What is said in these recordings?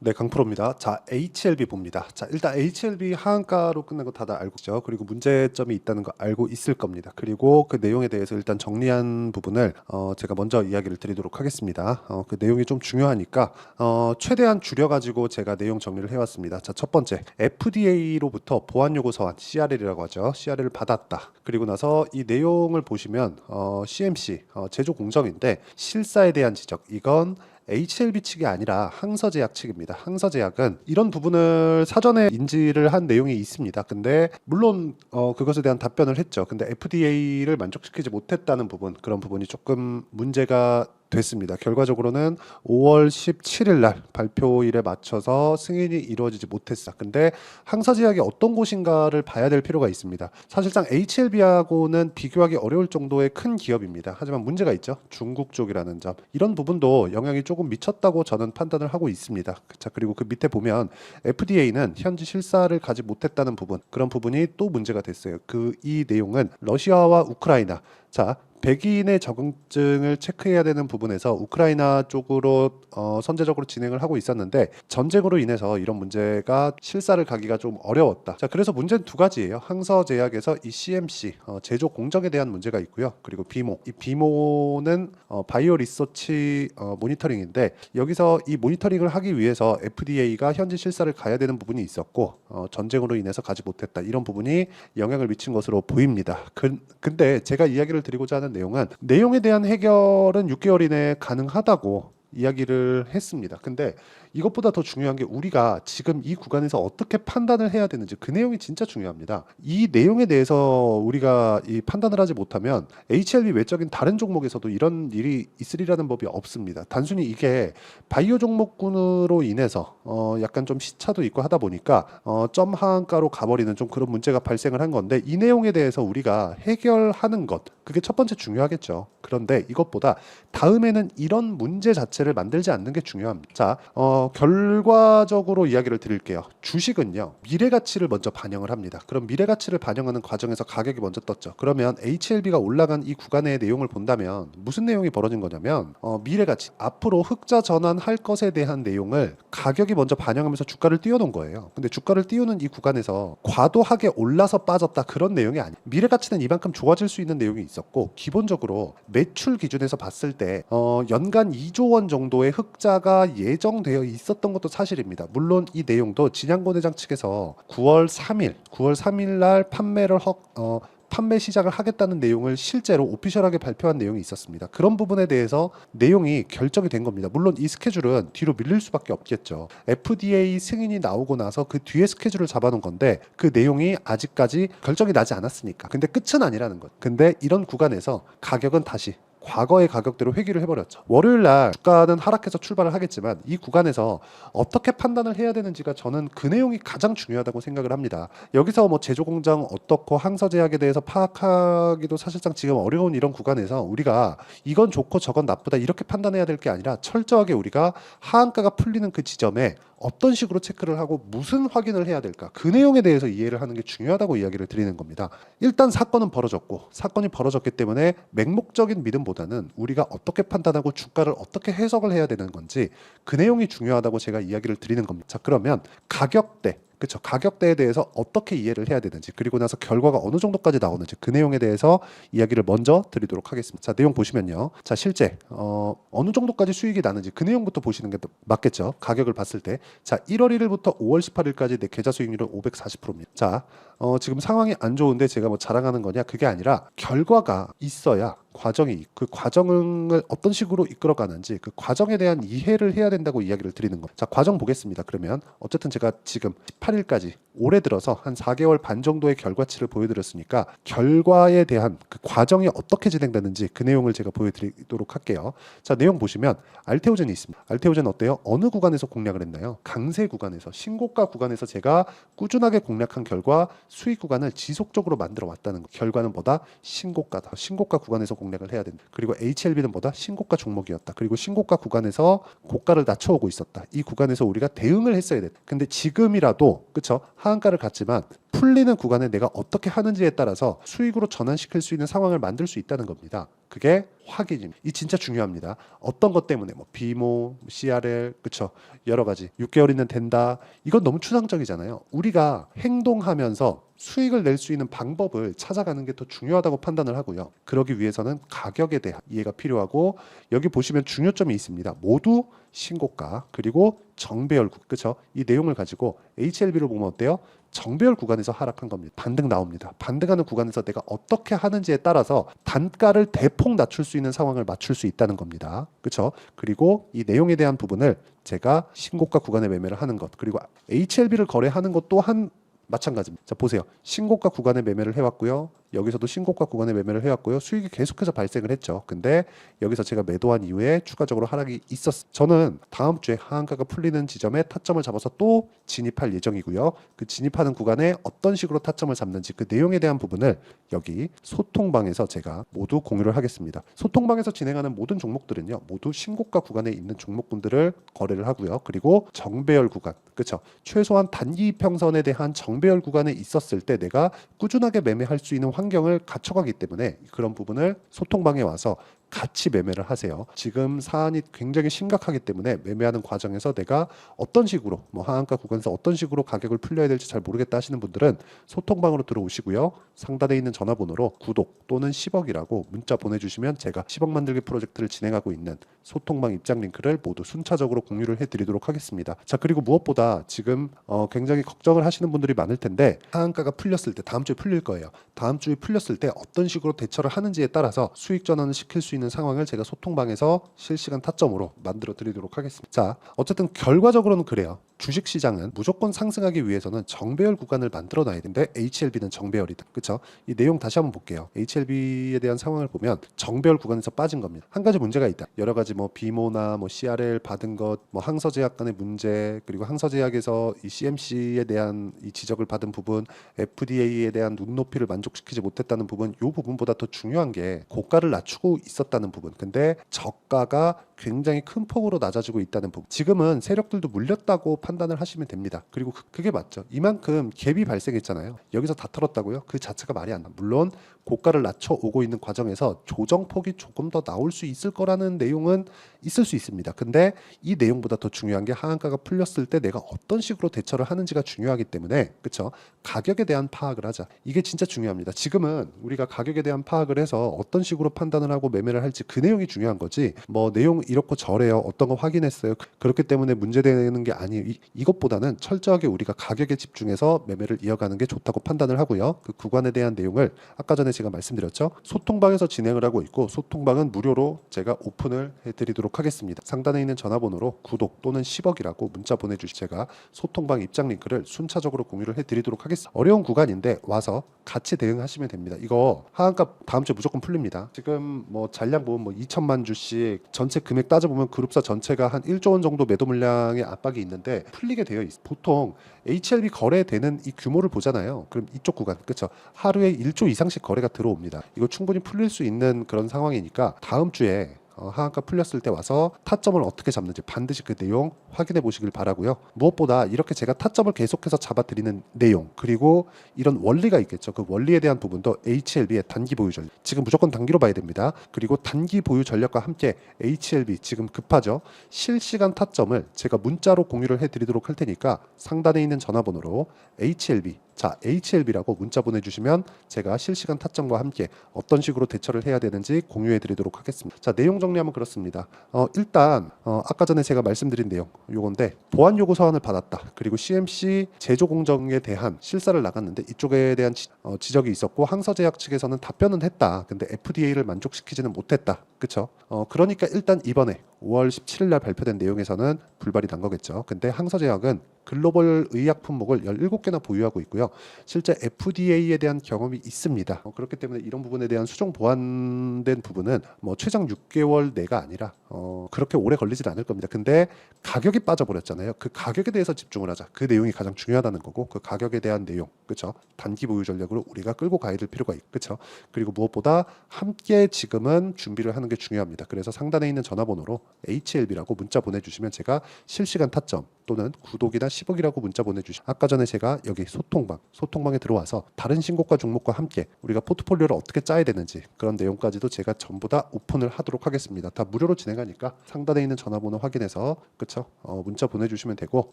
네, 강프로입니다. 자, HLB 봅니다. 자, 일단 HLB 하한가로 끝난 거 다들 알고 있죠. 그리고 문제점이 있다는 거 알고 있을 겁니다. 그리고 그 내용에 대해서 일단 정리한 부분을 어, 제가 먼저 이야기를 드리도록 하겠습니다. 어, 그 내용이 좀 중요하니까 어, 최대한 줄여가지고 제가 내용 정리를 해왔습니다. 자, 첫 번째 FDA로부터 보안 요구 서한 CRL이라고 하죠. CRL을 받았다. 그리고 나서 이 내용을 보시면 어, CMC 어, 제조 공정인데 실사에 대한 지적 이건 HLB 측이 아니라 항서제약 측입니다. 항서제약은 이런 부분을 사전에 인지를 한 내용이 있습니다. 근데 물론 어, 그것에 대한 답변을 했죠. 근데 FDA를 만족시키지 못했다는 부분 그런 부분이 조금 문제가 됐습니다. 결과적으로는 5월 17일 날 발표일에 맞춰서 승인이 이루어지지 못했어. 근데 항서제약이 어떤 곳인가를 봐야 될 필요가 있습니다. 사실상 HLB하고는 비교하기 어려울 정도의 큰 기업입니다. 하지만 문제가 있죠. 중국 쪽이라는 점. 이런 부분도 영향이 조금 미쳤다고 저는 판단을 하고 있습니다. 자, 그리고 그 밑에 보면 FDA는 현지 실사를 가지 못했다는 부분. 그런 부분이 또 문제가 됐어요. 그 이 내용은 러시아와 우크라이나 자, 백인의 적응증을 체크해야 되는 부분에서 우크라이나 쪽으로 어, 선제적으로 진행을 하고 있었는데 전쟁으로 인해서 이런 문제가 실사를 가기가 좀 어려웠다. 자, 그래서 문제는 두 가지예요. 항서제약에서 이 CMC 어, 제조 공정에 대한 문제가 있고요. 그리고 비모. 이 비모는 어, 바이오 리서치 어, 모니터링인데 여기서 이 모니터링을 하기 위해서 FDA가 현지 실사를 가야 되는 부분이 있었고 어, 전쟁으로 인해서 가지 못했다. 이런 부분이 영향을 미친 것으로 보입니다. 그, 근데 제가 이야기를 드리고자 하는 내용은 내용에 대한 해결은 6개월 이내에 가능하다고 이야기를 했습니다. 근데 이것보다 더 중요한 게 우리가 지금 이 구간에서 어떻게 판단을 해야 되는지 그 내용이 진짜 중요합니다. 이 내용에 대해서 우리가 이 판단을 하지 못하면 HLB 외적인 다른 종목에서도 이런 일이 있으리라는 법이 없습니다. 단순히 이게 바이오 종목군으로 인해서 어 약간 좀 시차도 있고 하다 보니까 어 점 하한가로 가버리는 좀 그런 문제가 발생을 한 건데 이 내용에 대해서 우리가 해결하는 것 그게 첫 번째 중요하겠죠. 그런데 이것보다 다음에는 이런 문제 자체를 만들지 않는 게 중요합니다. 자, 어, 결과적으로 이야기를 드릴게요. 주식은요, 미래 가치를 먼저 반영을 합니다. 그럼 미래 가치를 반영하는 과정에서 가격이 먼저 떴죠. 그러면 HLB가 올라간 이 구간의 내용을 본다면 무슨 내용이 벌어진 거냐면 어, 미래 가치, 앞으로 흑자 전환할 것에 대한 내용을 가격이 먼저 반영하면서 주가를 띄워놓은 거예요. 근데 주가를 띄우는 이 구간에서 과도하게 올라서 빠졌다 그런 내용이 아니에요. 미래 가치는 이만큼 좋아질 수 있는 내용이 있었고 기본적으로 매출 기준에서 봤을 때 어, 연간 2조 원 정도의 흑자가 예정되어 있었던 것도 사실입니다. 물론 이 내용도 진양권 회장 측에서 9월 3일, 9월 3일 날 판매를 허, 어, 판매 시작을 하겠다는 내용을 실제로 오피셜하게 발표한 내용이 있었습니다. 그런 부분에 대해서 내용이 결정이 된 겁니다. 물론 이 스케줄은 뒤로 밀릴 수밖에 없겠죠. FDA 승인이 나오고 나서 그 뒤에 스케줄을 잡아놓은 건데 그 내용이 아직까지 결정이 나지 않았으니까. 근데 끝은 아니라는 것. 근데 이런 구간에서 가격은 다시 과거의 가격대로 회귀를 해버렸죠. 월요일 날 주가는 하락해서 출발을 하겠지만 이 구간에서 어떻게 판단을 해야 되는지가 저는 그 내용이 가장 중요하다고 생각을 합니다. 여기서 뭐 제조 공장 어떻고 항서제약에 대해서 파악하기도 사실상 지금 어려운 이런 구간에서 우리가 이건 좋고 저건 나쁘다 이렇게 판단해야 될 게 아니라 철저하게 우리가 하한가가 풀리는 그 지점에 어떤 식으로 체크를 하고 무슨 확인을 해야 될까 그 내용에 대해서 이해를 하는 게 중요하다고 이야기를 드리는 겁니다. 일단 사건은 벌어졌고 사건이 벌어졌기 때문에 맹목적인 믿음보다는 우리가 어떻게 판단하고 주가를 어떻게 해석을 해야 되는 건지 그 내용이 중요하다고 제가 이야기를 드리는 겁니다. 자 그러면 가격대 그렇죠. 가격대에 대해서 어떻게 이해를 해야 되는지 그리고 나서 결과가 어느 정도까지 나오는지 그 내용에 대해서 이야기를 먼저 드리도록 하겠습니다. 자 내용 보시면요. 자 실제 어, 어느 정도까지 수익이 나는지 그 내용부터 보시는 게 맞겠죠. 가격을 봤을 때. 자 1월 1일부터 5월 18일까지 내 계좌 수익률은 540%입니다. 자 어, 지금 상황이 안 좋은데 제가 뭐 자랑하는 거냐 그게 아니라 결과가 있어야 과정이 그 과정을 어떤 식으로 이끌어가는지 그 과정에 대한 이해를 해야 된다고 이야기를 드리는 거. 자 과정 보겠습니다. 그러면 어쨌든 제가 지금 18일까지 올해 들어서 한 4개월 반 정도의 결과치를 보여드렸으니까 결과에 대한 그 과정이 어떻게 진행되는지 그 내용을 제가 보여드리도록 할게요. 자 내용 보시면 알테오젠이 있습니다. 알테오젠 어때요? 어느 구간에서 공략을 했나요? 강세 구간에서 신고가 구간에서 제가 꾸준하게 공략한 결과 수익 구간을 지속적으로 만들어 왔다는 거. 결과는 뭐다? 신고가다. 신고가 구간에서 공략을 해야 된다. 그리고 HLB는 뭐다? 신고가 종목이었다. 그리고 신고가 구간에서 고가를 낮춰오고 있었다. 이 구간에서 우리가 대응을 했어야 돼. 근데 지금이라도 그쵸? 하한가를 갔지만 풀리는 구간에 내가 어떻게 하는지에 따라서 수익으로 전환시킬 수 있는 상황을 만들 수 있다는 겁니다. 그게 확인입니다. 이 진짜 중요합니다. 어떤 것 때문에 뭐 비모, CRL, 그쵸 여러 가지 6개월이면 된다. 이건 너무 추상적이잖아요. 우리가 행동하면서 수익을 낼 수 있는 방법을 찾아가는 게 더 중요하다고 판단을 하고요. 그러기 위해서는 가격에 대한 이해가 필요하고 여기 보시면 중요점이 있습니다. 모두 신고가 그리고 정배열 구 그쵸 이 내용을 가지고 HLB를 보면 어때요? 정배열 구간에서 하락한 겁니다. 반등 나옵니다. 반등하는 구간에서 내가 어떻게 하는지에 따라서 단가를 대폭 낮출 수 있는 상황을 맞출 수 있다는 겁니다. 그렇죠? 그리고 이 내용에 대한 부분을 제가 신고가 구간에 매매를 하는 것 그리고 HLB를 거래하는 것 또한 마찬가지입니다. 자 보세요. 신고가 구간에 매매를 해왔고요. 여기서도 신고가 구간에 매매를 해왔고요. 수익이 계속해서 발생을 했죠. 근데 여기서 제가 매도한 이후에 추가적으로 하락이 있었. 저는 다음 주에 하한가가 풀리는 지점에 타점을 잡아서 또 진입할 예정이고요. 그 진입하는 구간에 어떤 식으로 타점을 잡는지 그 내용에 대한 부분을 여기 소통방에서 제가 모두 공유를 하겠습니다. 소통방에서 진행하는 모든 종목들은요, 모두 신고가 구간에 있는 종목군들을 거래를 하고요. 그리고 정배열 구간, 그렇죠? 최소한 단기 평선에 대한 정배열 구간에 있었을 때 내가 꾸준하게 매매할 수 있는 환경을 갖춰가기 때문에 그런 부분을 소통 방에 와서 같이 매매를 하세요. 지금 사안이 굉장히 심각하기 때문에 매매하는 과정에서 내가 어떤 식으로 뭐 하한가 구간에서 어떤 식으로 가격을 풀려야 될지 잘 모르겠다 하시는 분들은 소통방으로 들어오시고요. 상단에 있는 전화번호로 구독 또는 10억이라고 문자 보내주시면 제가 10억 만들기 프로젝트를 진행하고 있는 소통방 입장 링크를 모두 순차적으로 공유를 해드리도록 하겠습니다. 자 그리고 무엇보다 지금 어, 굉장히 걱정을 하시는 분들이 많을 텐데 하한가가 풀렸을 때 다음 주에 풀릴 거예요. 다음 주에 풀렸을 때 어떤 식으로 대처를 하는지에 따라서 수익 전환을 시킬 수 있는 상황을 제가 소통방에서 실시간 타점으로 만들어 드리도록 하겠습니다. 자, 어쨌든 결과적으로는 그래요. 주식 시장은 무조건 상승하기 위해서는 정배열 구간을 만들어 놔야 되는데 HLB는 정배열이다. 그렇죠? 이 내용 다시 한번 볼게요. HLB에 대한 상황을 보면 정배열 구간에서 빠진 겁니다. 한 가지 문제가 있다. 여러 가지 뭐 비모나 뭐 CRL 받은 것, 뭐 항서제약 간의 문제, 그리고 항서제약에서 이 CMC에 대한 이 지적을 받은 부분, FDA에 대한 눈높이를 만족시키지 못했다는 부분, 요 부분보다 더 중요한 게 고가를 낮추고 있었 다는 부분. 근데 저가가 굉장히 큰 폭으로 낮아지고 있다는 부분. 지금은 세력들도 물렸다고 판단을 하시면 됩니다. 그리고 그, 그게 맞죠. 이만큼 갭이 발생했잖아요. 여기서 다 털었다고요? 그 자체가 말이 안 나. 물론 고가를 낮춰 오고 있는 과정에서 조정폭이 조금 더 나올 수 있을 거라는 내용은 있을 수 있습니다. 근데 이 내용보다 더 중요한 게 하한가가 풀렸을 때 내가 어떤 식으로 대처를 하는지가 중요하기 때문에 그렇죠. 가격에 대한 파악을 하자. 이게 진짜 중요합니다. 지금은 우리가 가격에 대한 파악을 해서 어떤 식으로 판단을 하고 매매를 할지 그 내용이 중요한 거지. 뭐 내용 이렇고 저래요. 어떤 거 확인했어요. 그렇기 때문에 문제되는 게 아니에요. 이, 이것보다는 철저하게 우리가 가격에 집중해서 매매를 이어가는 게 좋다고 판단을 하고요. 그 구간에 대한 내용을 아까 전에 제가 말씀드렸죠. 소통방에서 진행을 하고 있고 소통방은 무료로 제가 오픈을 해드리도록 하겠습니다. 상단에 있는 전화번호로 구독 또는 10억이라고 문자 보내주시 제가 소통방 입장 링크를 순차적으로 공유를 해드리도록 하겠습니다. 어려운 구간인데 와서 같이 대응하시면 됩니다. 이거 하한가 다음 주에 무조건 풀립니다. 지금 뭐 잔량 보면 뭐 2천만 주씩 전체 금액 따져보면 그룹사 전체가 한 1조 원 정도 매도 물량의 압박이 있는데 풀리게 되어 있어. 보통 HLB 거래되는 이 규모를 보잖아요. 그럼 이쪽 구간 그렇죠. 하루에 1조 이상씩 거래가 들어옵니다. 이거 충분히 풀릴 수 있는 그런 상황이니까 다음 주에 어, 하한가 풀렸을 때 와서 타점을 어떻게 잡는지 반드시 그 내용 확인해 보시길 바라고요. 무엇보다 이렇게 제가 타점을 계속해서 잡아드리는 내용 그리고 이런 원리가 있겠죠. 그 원리에 대한 부분도 HLB의 단기 보유 전략 지금 무조건 단기로 봐야 됩니다. 그리고 단기 보유 전략과 함께 HLB 지금 급하죠. 실시간 타점을 제가 문자로 공유를 해드리도록 할 테니까 상단에 있는 전화번호로 HLB 자, HLB라고 문자 보내주시면 제가 실시간 타점과 함께 어떤 식으로 대처를 해야 되는지 공유해 드리도록 하겠습니다. 자, 내용 정리하면 그렇습니다. 어, 일단, 어, 아까 전에 제가 말씀드린 내용, 요건데, 보안 요구 서한을 받았다. 그리고 CMC 제조 공정에 대한 실사를 나갔는데, 이쪽에 대한 지, 어, 지적이 있었고, 항서제약 측에서는 답변은 했다. 근데 FDA를 만족시키지는 못했다. 그쵸? 어, 그러니까 일단 이번에 5월 17일 날 발표된 내용에서는 불발이 난 거겠죠. 근데 항서제약은 글로벌 의약 품목을 17개나 보유하고 있고요. 실제 FDA에 대한 경험이 있습니다. 어, 그렇기 때문에 이런 부분에 대한 수정 보완된 부분은 뭐 최장 6개월 내가 아니라 어, 그렇게 오래 걸리진 않을 겁니다. 근데 가격이 빠져버렸잖아요. 그 가격에 대해서 집중을 하자. 그 내용이 가장 중요하다는 거고 그 가격에 대한 내용, 그렇죠? 단기 보유 전략으로 우리가 끌고 가야 될 필요가 있, 그렇죠? 그리고 무엇보다 함께 지금은 준비를 하는 게 중요합니다. 그래서 상단에 있는 전화번호로 HLB라고 문자 보내주시면 제가 실시간 타점 또는 구독이나 10억이라고 문자 보내주시. 아까 전에 제가 여기 소통방, 소통방에 들어와서 다른 신고가 종목과 함께 우리가 포트폴리오를 어떻게 짜야 되는지 그런 내용까지도 제가 전부 다 오픈을 하도록 하겠습니다. 다 무료로 진행하니까 상단에 있는 전화번호 확인해서 그쵸? 어, 문자 보내주시면 되고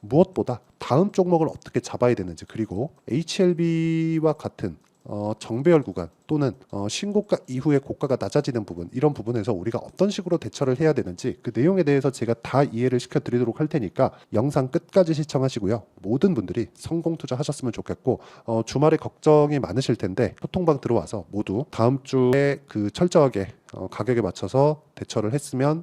무엇보다 다음 종목을 어떻게 잡아야 되는지 그리고 HLB와 같은 어, 정배열 구간 또는 어, 신고가 이후에 고가가 낮아지는 부분 이런 부분에서 우리가 어떤 식으로 대처를 해야 되는지 그 내용에 대해서 제가 다 이해를 시켜드리도록 할 테니까 영상 끝까지 시청하시고요. 모든 분들이 성공 투자하셨으면 좋겠고 어, 주말에 걱정이 많으실 텐데 소통방 들어와서 모두 다음 주에 그 철저하게 어, 가격에 맞춰서 대처를 했으면